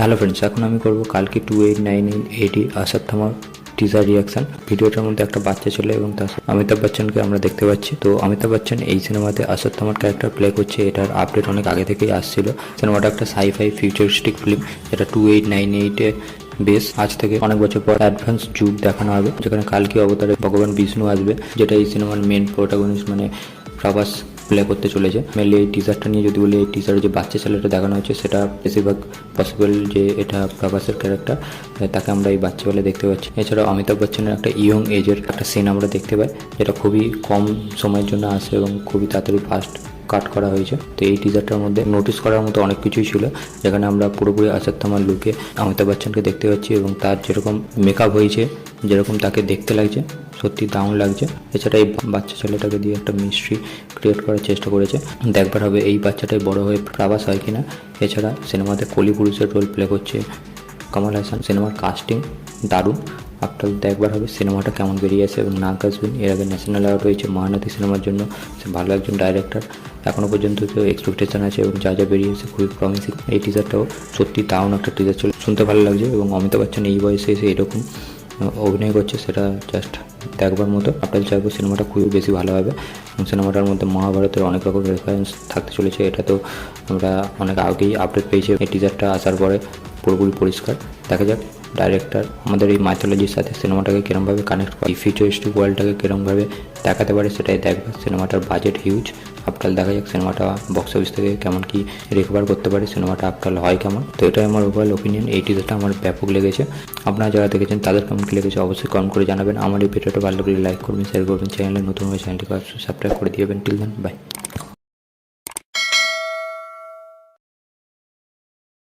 Hello friends এখন আমি করব কালকে two eight nine eight eighty আসার থামার টিজার রিয়াকশন ভিডিওটার মধ্যে একটা বাচ্চা ছেলে এবং তার অমিতাভ বচ্চনকে আমরা দেখতে পাচ্ছি। তো অমিতাভ বচ্চন এই সিনেমাতে আসার থামার ক্যারেক্টার প্লে করছে, এটার আপডেট অনেক আগে থেকেই আসছিল। সিনেমাটা একটা সাইফাই ফিউচারিস্টিক ফিল্ম যেটা টু এইট নাইন এইটে বেশ আজ থেকে অনেক বছর পর অ্যাডভান্স যুগ দেখানো হবে। যেখানে কালকে অবতারে ভগবান বিষ্ণু আসবে, যেটা এই সিনেমার মেন প্রোটাগনিস্ট মানে প্রভাস প্লে করতে চলেছে। মেনলি এই টিজারটা নিয়ে যদি বলি, এই টিজারে যে বাচ্চা ছেলেটা দেখানো হচ্ছে, সেটা বেশিরভাগ পসিবল যে এটা প্রভাসের ক্যারেক্টার তাকে আমরা এই বাচ্চা বলে দেখতে পাচ্ছি। এছাড়াও অমিতাভ বচ্চনের একটা ইয়ং এজের একটা সিন আমরা দেখতে পাই, যেটা খুবই কম সময়ের জন্য আসে এবং খুবই তাড়াতাড়ি ফাস্ট কাট করা হয়েছে। তো এই টিজারটার মধ্যে নোটিস করার মতো অনেক কিছুই ছিল, যেখানে আমরা পুরোপুরি আসাদ তামার লুকে অমিতাভ বচ্চনকে দেখতে পাচ্ছি এবং তার যেরকম মেকআপ হয়েছে, যেরকম তাকে দেখতে লাগছে সত্যি দারুণ লাগছে। এছাড়া এই বাচ্চা ছেলেটাকে দিয়ে একটা মিস্ট্রি ক্রিয়েট করার চেষ্টা করেছে। দেখবার হবে এই বাচ্চাটাই বড় হয়ে প্রাবাস হয় কিনা। এছাড়া সিনেমাতে কলি পুরুষের রোল প্লে করছে কমল হাসান। সিনেমার কাস্টিং দারুণ। আপনার দেখবার হবে সিনেমাটা কেমন বেরিয়ে আসে এবং নাগ আসবেন। এর আগে ন্যাশনাল অ্যাওয়ার্ড হয়েছে মহানদী সিনেমার জন্য। সে ভালো একজন ডাইরেক্টর এখনও পর্যন্ত তো এক্সপেকটেশন আছে এবং যা যা বেরিয়েছে খুবই প্রমিসিং এই টিজারটাও সত্যি দারুণ একটা টিজার চলে শুনতে ভালো লাগছে এবং অমিতাভ বচ্চন এই বয়সে এসে এরকম অভিনয় করছে সেটা জাস্ট দেখবার মতো। আপনাদের চাইব সিনেমাটা খুবই বেশি ভালো হবে। এবং সিনেমাটার মধ্যে মহাভারতের অনেক রকম রেফারেন্স থাকতে চলেছে। এটা তো আমরা অনেক আগেই আপডেট পেয়েছি। এই টিজারটা আসার পরে পুরোপুরি পরিষ্কার। দেখা যাক। ডাইরেক্টর আমাদের এই মাইথোলজির সাথে সিনেমাটাকে কিরমভাবে কানেক্ট করে ফিউচারিস্টিক ওয়ার্ল্ডটাকে কিরমভাবে দেখাতে পারে সেটাই দেখবে সিনেমাটার বাজেট হিউজ আফটাল দেখা যাক সিনেমাটা বক্স অফিস থেকে কেমন কি রিকভার করতে পারে সিনেমাটা আফটাল হয় কেমন। তো এটাই আমার ওভারঅল ওপিনিয়ন এই টিজারটা আমার ব্যাপক লেগেছে। আপনারা যারা দেখেছেন, তাদের কেমন কি লেগেছে অবশ্যই কমেন্ট করে জানাবেন। আমার এই ভিডিওটা ভালো লাগলে লাইক করবেন শেয়ার করবেন চ্যানেলে নতুন হয়ে চ্যানেলটিকে সাবস্ক্রাইব করে দিবেন টিল দেন বাই